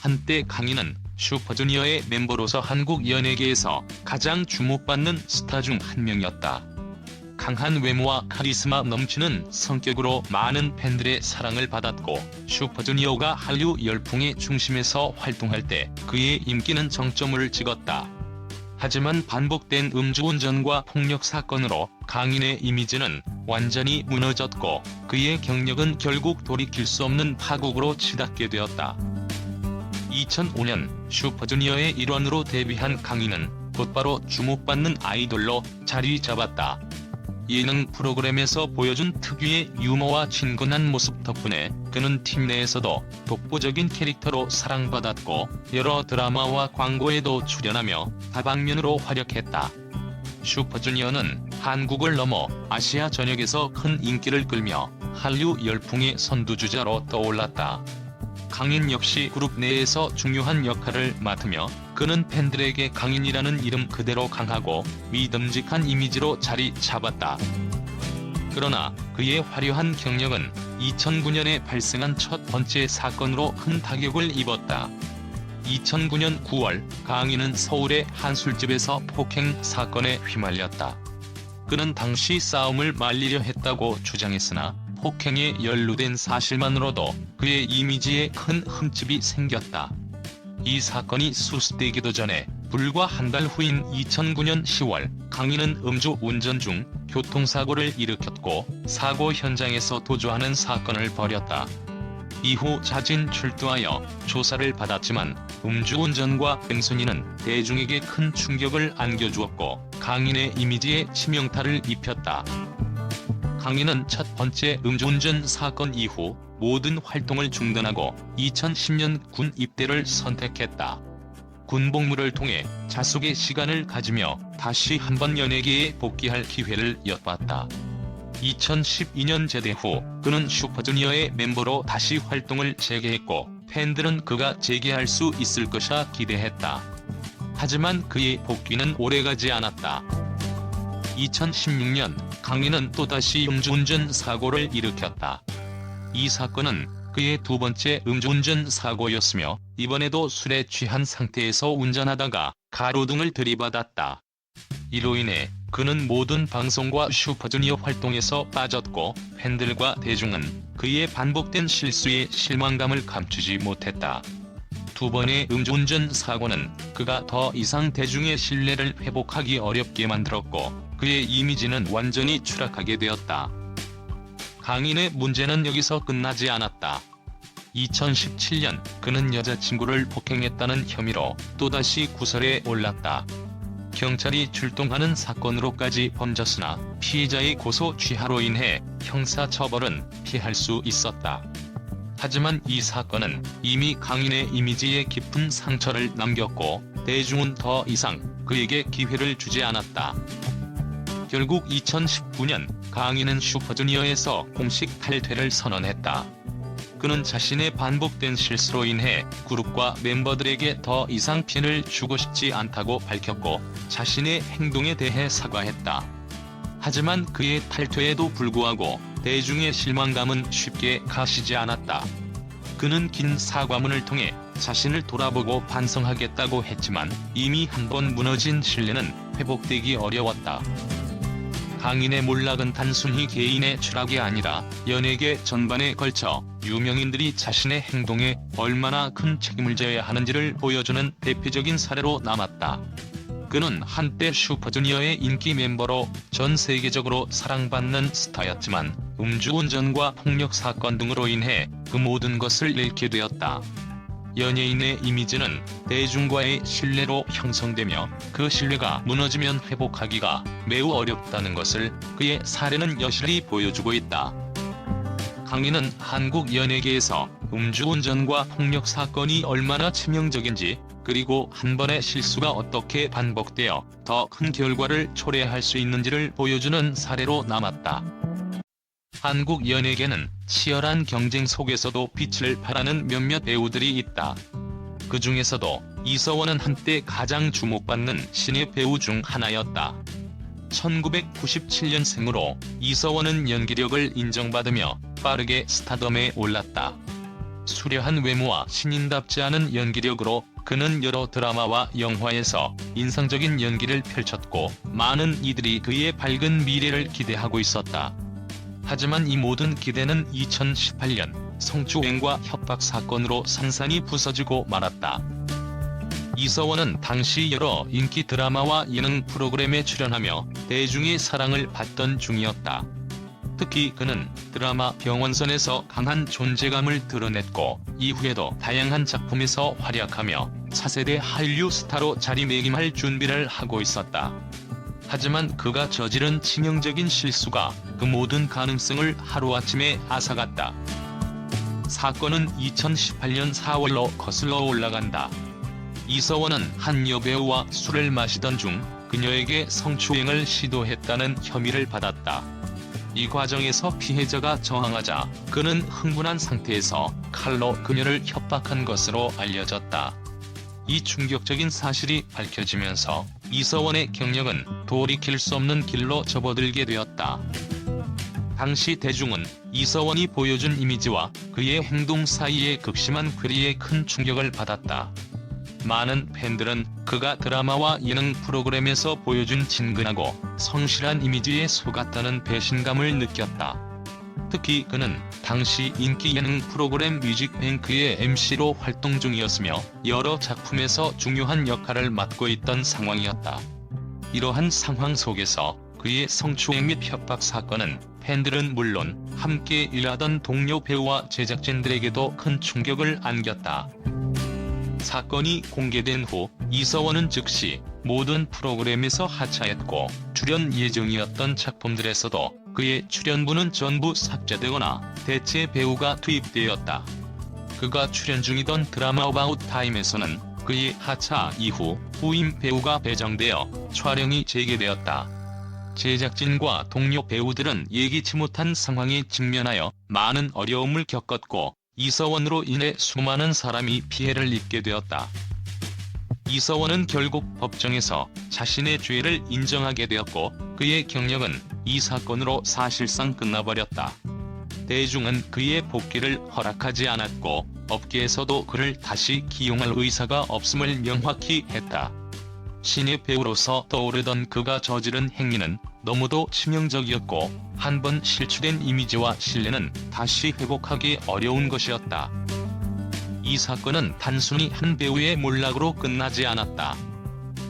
한때 강인은 슈퍼주니어의 멤버로서 한국 연예계에서 가장 주목받는 스타 중 한 명이었다. 강한 외모와 카리스마 넘치는 성격으로 많은 팬들의 사랑을 받았고 슈퍼주니어가 한류 열풍의 중심에서 활동할 때 그의 인기는 정점을 찍었다. 하지만 반복된 음주운전과 폭력 사건으로 강인의 이미지는 완전히 무너졌고 그의 경력은 결국 돌이킬 수 없는 파국으로 치닫게 되었다. 2005년 슈퍼주니어의 일원으로 데뷔한 강인은 곧바로 주목받는 아이돌로 자리 잡았다. 예능 프로그램에서 보여준 특유의 유머와 친근한 모습 덕분에 그는 팀 내에서도 독보적인 캐릭터로 사랑받았고 여러 드라마와 광고에도 출연하며 다방면으로 활약했다. 슈퍼주니어는 한국을 넘어 아시아 전역에서 큰 인기를 끌며 한류 열풍의 선두주자로 떠올랐다. 강인 역시 그룹 내에서 중요한 역할을 맡으며 그는 팬들에게 강인이라는 이름 그대로 강하고 믿음직한 이미지로 자리 잡았다. 그러나 그의 화려한 경력은 2009년에 발생한 첫 번째 사건으로 큰 타격을 입었다. 2009년 9월 강인은 서울의 한 술집에서 폭행 사건에 휘말렸다. 그는 당시 싸움을 말리려 했다고 주장했으나 폭행에 연루된 사실만으로도 그의 이미지에 큰 흠집이 생겼다. 이 사건이 수습되기도 전에 불과 한 달 후인 2009년 10월 강인은 음주 운전 중 교통사고를 일으켰고 사고 현장에서 도주하는 사건을 벌였다. 이후 자진 출두하여 조사를 받았지만 음주운전과 뺑소니는 대중에게 큰 충격을 안겨주었고 강인의 이미지에 치명타를 입혔다. 강인은 첫 번째 음주운전 사건 이후 모든 활동을 중단하고 2010년 군 입대를 선택했다. 군 복무를 통해 자숙의 시간을 가지며 다시 한번 연예계에 복귀할 기회를 엿봤다. 2012년 제대 후 그는 슈퍼주니어의 멤버로 다시 활동을 재개했고 팬들은 그가 재개할 수 있을 것이라 기대했다. 하지만 그의 복귀는 오래가지 않았다. 2016년 강인은 또다시 음주운전 사고를 일으켰다. 이 사건은 그의 두 번째 음주운전 사고였으며 이번에도 술에 취한 상태에서 운전하다가 가로등을 들이받았다. 이로 인해 그는 모든 방송과 슈퍼주니어 활동에서 빠졌고 팬들과 대중은 그의 반복된 실수에 실망감을 감추지 못했다. 두 번의 음주운전 사고는 그가 더 이상 대중의 신뢰를 회복하기 어렵게 만들었고 그의 이미지는 완전히 추락하게 되었다. 강인의 문제는 여기서 끝나지 않았다. 2017년 그는 여자친구를 폭행했다는 혐의로 또다시 구설에 올랐다. 경찰이 출동하는 사건으로까지 번졌으나 피해자의 고소 취하로 인해 형사처벌은 피할 수 있었다. 하지만 이 사건은 이미 강인의 이미지에 깊은 상처를 남겼고 대중은 더 이상 그에게 기회를 주지 않았다. 결국 2019년 강인은 슈퍼주니어에서 공식 탈퇴를 선언했다. 그는 자신의 반복된 실수로 인해 그룹과 멤버들에게 더 이상 피해를 주고 싶지 않다고 밝혔고 자신의 행동에 대해 사과했다. 하지만 그의 탈퇴에도 불구하고 대중의 실망감은 쉽게 가시지 않았다. 그는 긴 사과문을 통해 자신을 돌아보고 반성하겠다고 했지만 이미 한 번 무너진 신뢰는 회복되기 어려웠다. 강인의 몰락은 단순히 개인의 추락이 아니라 연예계 전반에 걸쳐 유명인들이 자신의 행동에 얼마나 큰 책임을 져야 하는지를 보여주는 대표적인 사례로 남았다. 그는 한때 슈퍼주니어의 인기 멤버로 전 세계적으로 사랑받는 스타였지만 음주운전과 폭력 사건 등으로 인해 그 모든 것을 잃게 되었다. 연예인의 이미지는 대중과의 신뢰로 형성되며 그 신뢰가 무너지면 회복하기가 매우 어렵다는 것을 그의 사례는 여실히 보여주고 있다. 강인은 한국 연예계에서 음주운전과 폭력 사건이 얼마나 치명적인지 그리고 한 번의 실수가 어떻게 반복되어 더 큰 결과를 초래할 수 있는지를 보여주는 사례로 남았다. 한국 연예계는 치열한 경쟁 속에서도 빛을 발하는 몇몇 배우들이 있다. 그 중에서도 이서원은 한때 가장 주목받는 신예 배우 중 하나였다. 1997년생으로 이서원은 연기력을 인정받으며 빠르게 스타덤에 올랐다. 수려한 외모와 신인답지 않은 연기력으로 그는 여러 드라마와 영화에서 인상적인 연기를 펼쳤고 많은 이들이 그의 밝은 미래를 기대하고 있었다. 하지만 이 모든 기대는 2018년 성추행과 협박 사건으로 산산이 부서지고 말았다. 이서원은 당시 여러 인기 드라마와 예능 프로그램에 출연하며 대중의 사랑을 받던 중이었다. 특히 그는 드라마 병원선에서 강한 존재감을 드러냈고 이후에도 다양한 작품에서 활약하며 차세대 한류 스타로 자리매김할 준비를 하고 있었다. 하지만 그가 저지른 치명적인 실수가 그 모든 가능성을 하루아침에 앗아갔다. 사건은 2018년 4월로 거슬러 올라간다. 이서원은 한 여배우와 술을 마시던 중 그녀에게 성추행을 시도했다는 혐의를 받았다. 이 과정에서 피해자가 저항하자 그는 흥분한 상태에서 칼로 그녀를 협박한 것으로 알려졌다. 이 충격적인 사실이 밝혀지면서 이서원의 경력은 돌이킬 수 없는 길로 접어들게 되었다. 당시 대중은 이서원이 보여준 이미지와 그의 행동 사이의 극심한 괴리에 큰 충격을 받았다. 많은 팬들은 그가 드라마와 예능 프로그램에서 보여준 진근하고 성실한 이미지에 속았다는 배신감을 느꼈다. 특히 그는 당시 인기 예능 프로그램 뮤직뱅크의 MC로 활동 중이었으며 여러 작품에서 중요한 역할을 맡고 있던 상황이었다. 이러한 상황 속에서 그의 성추행 및 협박 사건은 팬들은 물론 함께 일하던 동료 배우와 제작진들에게도 큰 충격을 안겼다. 사건이 공개된 후 이서원은 즉시 모든 프로그램에서 하차했고 출연 예정이었던 작품들에서도 그의 출연부는 전부 삭제되거나 대체 배우가 투입되었다. 그가 출연 중이던 드라마 어바웃 타임에서는 그의 하차 이후 후임 배우가 배정되어 촬영이 재개되었다. 제작진과 동료 배우들은 예기치 못한 상황에 직면하여 많은 어려움을 겪었고 이서원으로 인해 수많은 사람이 피해를 입게 되었다. 이서원은 결국 법정에서 자신의 죄를 인정하게 되었고 그의 경력은 이 사건으로 사실상 끝나버렸다. 대중은 그의 복귀를 허락하지 않았고 업계에서도 그를 다시 기용할 의사가 없음을 명확히 했다. 신의 배우로서 떠오르던 그가 저지른 행위는 너무도 치명적이었고 한 번 실추된 이미지와 신뢰는 다시 회복하기 어려운 것이었다. 이 사건은 단순히 한 배우의 몰락으로 끝나지 않았다.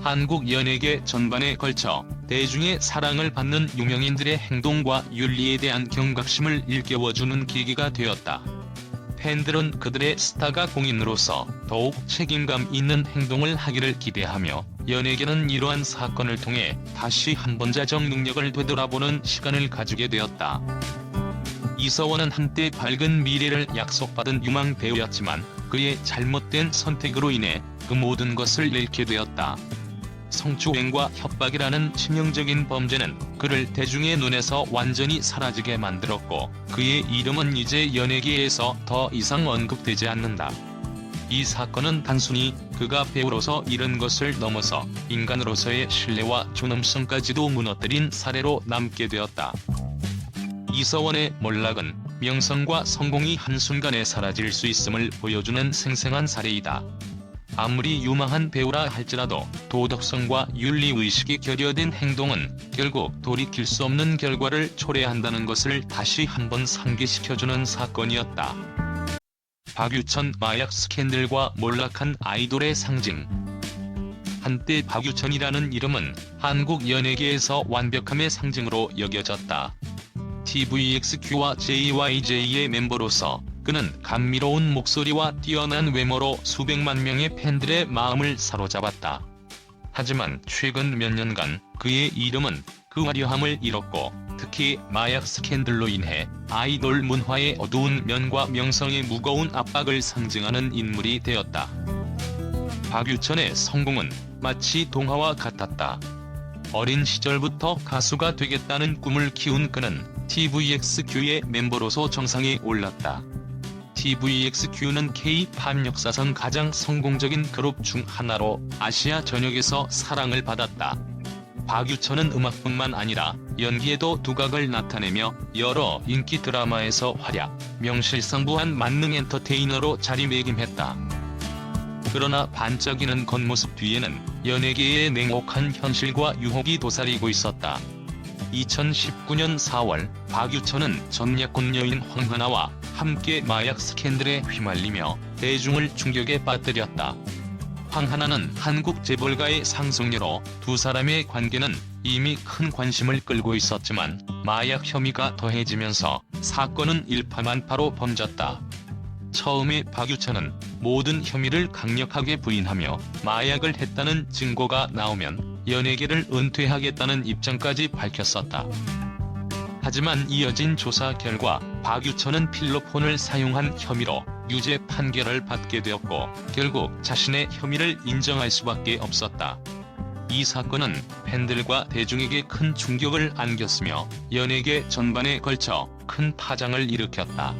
한국 연예계 전반에 걸쳐 대중의 사랑을 받는 유명인들의 행동과 윤리에 대한 경각심을 일깨워주는 계기가 되었다. 팬들은 그들의 스타가 공인으로서 더욱 책임감 있는 행동을 하기를 기대하며 연예계는 이러한 사건을 통해 다시 한번 자정 능력을 되돌아보는 시간을 가지게 되었다. 이서원은 한때 밝은 미래를 약속받은 유망 배우였지만 그의 잘못된 선택으로 인해 그 모든 것을 잃게 되었다. 성추행과 협박이라는 치명적인 범죄는 그를 대중의 눈에서 완전히 사라지게 만들었고 그의 이름은 이제 연예계에서 더 이상 언급되지 않는다. 이 사건은 단순히 그가 배우로서 잃은 것을 넘어서 인간으로서의 신뢰와 존엄성까지도 무너뜨린 사례로 남게 되었다. 이서원의 몰락은 명성과 성공이 한순간에 사라질 수 있음을 보여주는 생생한 사례이다. 아무리 유망한 배우라 할지라도 도덕성과 윤리의식이 결여된 행동은 결국 돌이킬 수 없는 결과를 초래한다는 것을 다시 한번 상기시켜주는 사건이었다. 박유천 마약 스캔들과 몰락한 아이돌의 상징 한때 박유천이라는 이름은 한국 연예계에서 완벽함의 상징으로 여겨졌다. TVXQ와 JYJ의 멤버로서 그는 감미로운 목소리와 뛰어난 외모로 수백만 명의 팬들의 마음을 사로잡았다. 하지만 최근 몇 년간 그의 이름은 그 화려함을 잃었고 특히 마약 스캔들로 인해 아이돌 문화의 어두운 면과 명성의 무거운 압박을 상징하는 인물이 되었다. 박유천의 성공은 마치 동화와 같았다. 어린 시절부터 가수가 되겠다는 꿈을 키운 그는 TVXQ의 멤버로서 정상에 올랐다. TVXQ는 K-팝 역사상 가장 성공적인 그룹 중 하나로 아시아 전역에서 사랑을 받았다. 박유천은 음악뿐만 아니라 연기에도 두각을 나타내며 여러 인기 드라마에서 활약, 명실상부한 만능 엔터테이너로 자리매김했다. 그러나 반짝이는 겉모습 뒤에는 연예계의 냉혹한 현실과 유혹이 도사리고 있었다. 2019년 4월 박유천은 전략군 여인 황하나와 함께 마약 스캔들에 휘말리며 대중을 충격에 빠뜨렸다. 황하나는 한국 재벌가의 상속녀로 두 사람의 관계는 이미 큰 관심을 끌고 있었지만 마약 혐의가 더해지면서 사건은 일파만파로 번졌다. 처음에 박유천은 모든 혐의를 강력하게 부인하며 마약을 했다는 증거가 나오면 연예계를 은퇴하겠다는 입장까지 밝혔었다. 하지만 이어진 조사 결과 박유천은 필로폰을 사용한 혐의로 유죄 판결을 받게 되었고 결국 자신의 혐의를 인정할 수밖에 없었다. 이 사건은 팬들과 대중에게 큰 충격을 안겼으며 연예계 전반에 걸쳐 큰 파장을 일으켰다.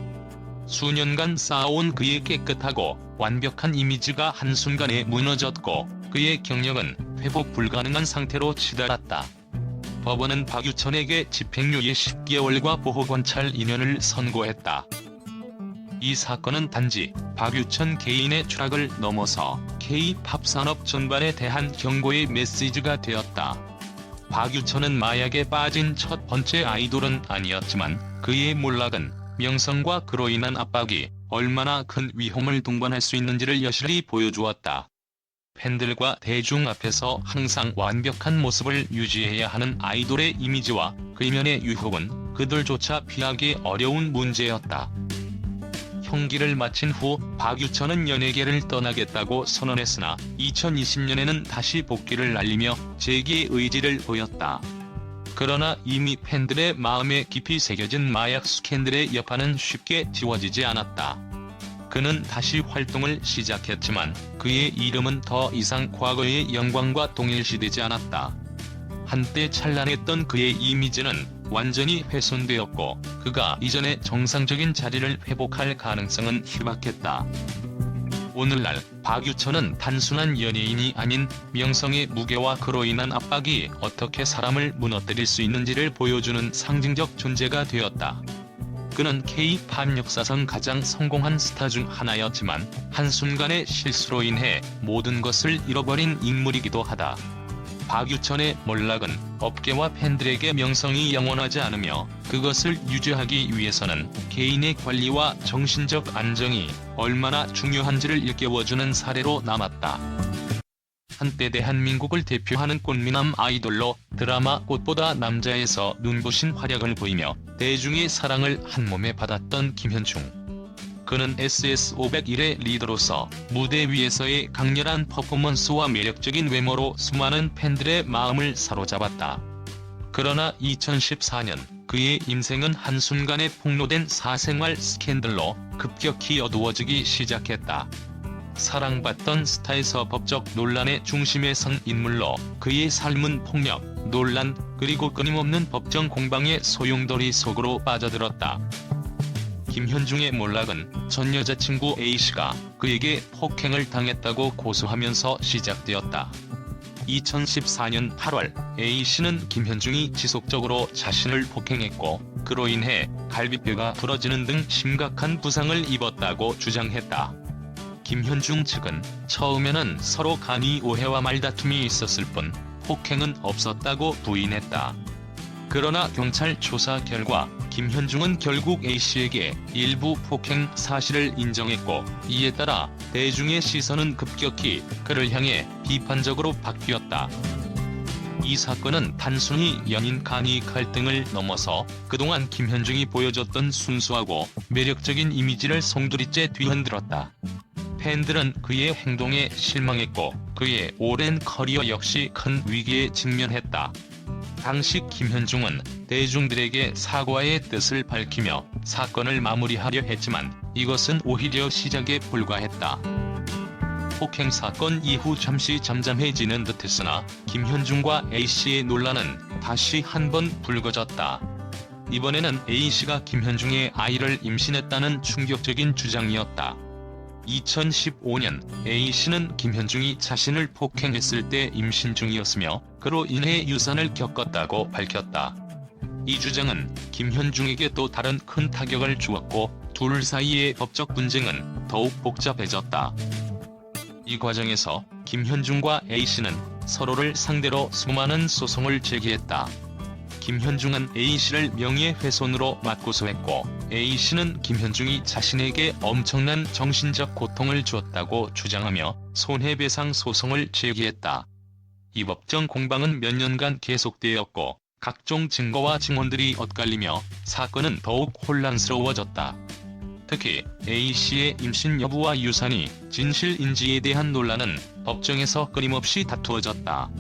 수년간 쌓아온 그의 깨끗하고 완벽한 이미지가 한순간에 무너졌고 그의 경력은 회복 불가능한 상태로 치달았다. 법원은 박유천에게 집행유예 10개월과 보호관찰 2년을 선고했다. 이 사건은 단지 박유천 개인의 추락을 넘어서 K-팝 산업 전반에 대한 경고의 메시지가 되었다. 박유천은 마약에 빠진 첫 번째 아이돌은 아니었지만 그의 몰락은 명성과 그로 인한 압박이 얼마나 큰 위험을 동반할 수 있는지를 여실히 보여주었다. 팬들과 대중 앞에서 항상 완벽한 모습을 유지해야 하는 아이돌의 이미지와 그 이면의 유혹은 그들조차 피하기 어려운 문제였다. 형기를 마친 후 박유천은 연예계를 떠나겠다고 선언했으나 2020년에는 다시 복귀를 알리며 재기의 의지를 보였다. 그러나 이미 팬들의 마음에 깊이 새겨진 마약 스캔들의 여파는 쉽게 지워지지 않았다. 그는 다시 활동을 시작했지만 그의 이름은 더 이상 과거의 영광과 동일시되지 않았다. 한때 찬란했던 그의 이미지는 완전히 훼손되었고 그가 이전의 정상적인 자리를 회복할 가능성은 희박했다. 오늘날 박유천은 단순한 연예인이 아닌 명성의 무게와 그로 인한 압박이 어떻게 사람을 무너뜨릴 수 있는지를 보여주는 상징적 존재가 되었다. 그는 K-팝 역사상 가장 성공한 스타 중 하나였지만 한순간의 실수로 인해 모든 것을 잃어버린 인물이기도 하다. 박유천의 몰락은 업계와 팬들에게 명성이 영원하지 않으며 그것을 유지하기 위해서는 개인의 관리와 정신적 안정이 얼마나 중요한지를 일깨워주는 사례로 남았다. 한때 대한민국을 대표하는 꽃미남 아이돌로 드라마 꽃보다 남자에서 눈부신 활약을 보이며 대중의 사랑을 한몸에 받았던 김현중. 그는 SS501의 리더로서 무대 위에서의 강렬한 퍼포먼스와 매력적인 외모로 수많은 팬들의 마음을 사로잡았다. 그러나 2014년 그의 인생은 한순간에 폭로된 사생활 스캔들로 급격히 어두워지기 시작했다. 사랑받던 스타에서 법적 논란의 중심에 선 인물로 그의 삶은 폭력, 논란, 그리고 끊임없는 법정 공방의 소용돌이 속으로 빠져들었다. 김현중의 몰락은 전 여자친구 A씨가 그에게 폭행을 당했다고 고소하면서 시작되었다. 2014년 8월 A씨는 김현중이 지속적으로 자신을 폭행했고 그로 인해 갈비뼈가 부러지는 등 심각한 부상을 입었다고 주장했다. 김현중 측은 처음에는 서로 간이 오해와 말다툼이 있었을 뿐 폭행은 없었다고 부인했다. 그러나 경찰 조사 결과 김현중은 결국 A씨에게 일부 폭행 사실을 인정했고 이에 따라 대중의 시선은 급격히 그를 향해 비판적으로 바뀌었다. 이 사건은 단순히 연인 간이 갈등을 넘어서 그동안 김현중이 보여줬던 순수하고 매력적인 이미지를 송두리째 뒤흔들었다. 팬들은 그의 행동에 실망했고 그의 오랜 커리어 역시 큰 위기에 직면했다. 당시 김현중은 대중들에게 사과의 뜻을 밝히며 사건을 마무리하려 했지만 이것은 오히려 시작에 불과했다. 폭행 사건 이후 잠시 잠잠해지는 듯했으나 김현중과 A씨의 논란은 다시 한 번 불거졌다. 이번에는 A씨가 김현중의 아이를 임신했다는 충격적인 주장이었다. 2015년 A씨는 김현중이 자신을 폭행했을 때 임신 중이었으며 그로 인해 유산을 겪었다고 밝혔다. 이 주장은 김현중에게 또 다른 큰 타격을 주었고 둘 사이의 법적 분쟁은 더욱 복잡해졌다. 이 과정에서 김현중과 A씨는 서로를 상대로 수많은 소송을 제기했다. 김현중은 A씨를 명예훼손으로 맞고소했고 A씨는 김현중이 자신에게 엄청난 정신적 고통을 주었다고 주장하며 손해배상 소송을 제기했다. 이 법정 공방은 몇 년간 계속되었고 각종 증거와 증언들이 엇갈리며 사건은 더욱 혼란스러워졌다. 특히 A씨의 임신 여부와 유산이 진실인지에 대한 논란은 법정에서 끊임없이 다투어졌다.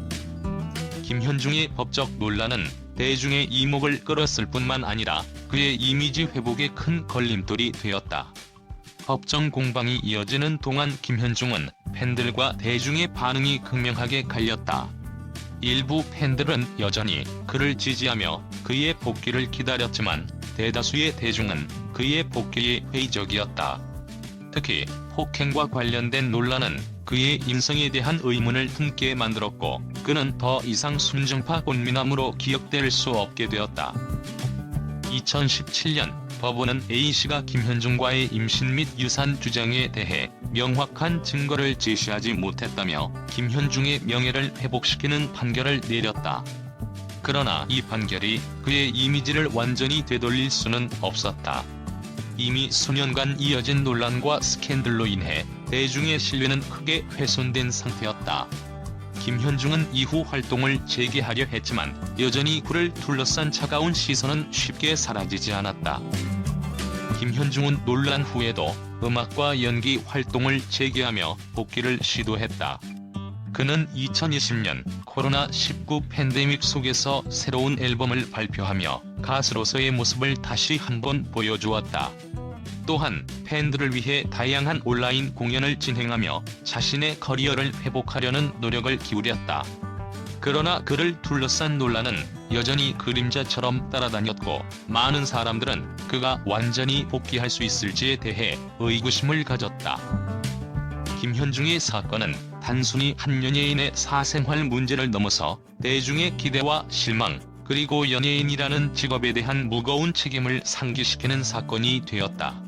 김현중의 법적 논란은 대중의 이목을 끌었을 뿐만 아니라 그의 이미지 회복에 큰 걸림돌이 되었다. 법정 공방이 이어지는 동안 김현중은 팬들과 대중의 반응이 극명하게 갈렸다. 일부 팬들은 여전히 그를 지지하며 그의 복귀를 기다렸지만 대다수의 대중은 그의 복귀에 회의적이었다. 특히 폭행과 관련된 논란은 그의 인성에 대한 의문을 품게 만들었고 그는 더 이상 순정파 꽃미남으로 기억될 수 없게 되었다. 2017년 법원은 A씨가 김현중과의 임신 및 유산 주장에 대해 명확한 증거를 제시하지 못했다며 김현중의 명예를 회복시키는 판결을 내렸다. 그러나 이 판결이 그의 이미지를 완전히 되돌릴 수는 없었다. 이미 수년간 이어진 논란과 스캔들로 인해 대중의 신뢰는 크게 훼손된 상태였다. 김현중은 이후 활동을 재개하려 했지만 여전히 그를 둘러싼 차가운 시선은 쉽게 사라지지 않았다. 김현중은 논란 후에도 음악과 연기 활동을 재개하며 복귀를 시도했다. 그는 2020년 코로나19 팬데믹 속에서 새로운 앨범을 발표하며 가수로서의 모습을 다시 한번 보여주었다. 또한 팬들을 위해 다양한 온라인 공연을 진행하며 자신의 커리어를 회복하려는 노력을 기울였다. 그러나 그를 둘러싼 논란은 여전히 그림자처럼 따라다녔고 많은 사람들은 그가 완전히 복귀할 수 있을지에 대해 의구심을 가졌다. 김현중의 사건은 단순히 한 연예인의 사생활 문제를 넘어서 대중의 기대와 실망, 그리고 연예인이라는 직업에 대한 무거운 책임을 상기시키는 사건이 되었다.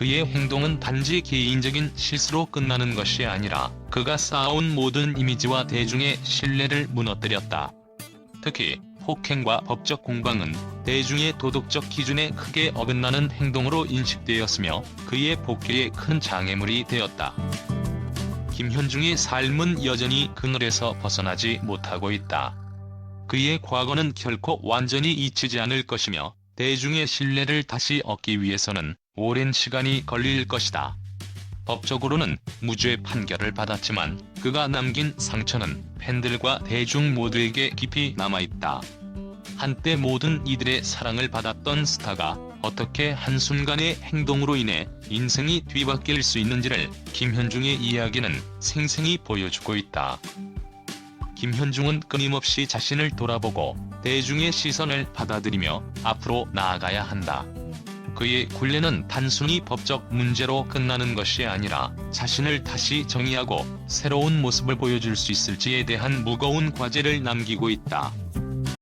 그의 행동은 단지 개인적인 실수로 끝나는 것이 아니라 그가 쌓아온 모든 이미지와 대중의 신뢰를 무너뜨렸다. 특히 폭행과 법적 공방은 대중의 도덕적 기준에 크게 어긋나는 행동으로 인식되었으며 그의 복귀에 큰 장애물이 되었다. 김현중의 삶은 여전히 그늘에서 벗어나지 못하고 있다. 그의 과거는 결코 완전히 잊히지 않을 것이며 대중의 신뢰를 다시 얻기 위해서는 오랜 시간이 걸릴 것이다. 법적으로는 무죄 판결을 받았지만 그가 남긴 상처는 팬들과 대중 모두에게 깊이 남아있다. 한때 모든 이들의 사랑을 받았던 스타가 어떻게 한순간의 행동으로 인해 인생이 뒤바뀔 수 있는지를 김현중의 이야기는 생생히 보여주고 있다. 김현중은 끊임없이 자신을 돌아보고 대중의 시선을 받아들이며 앞으로 나아가야 한다. 그의 굴레는 단순히 법적 문제로 끝나는 것이 아니라 자신을 다시 정의하고 새로운 모습을 보여줄 수 있을지에 대한 무거운 과제를 남기고 있다.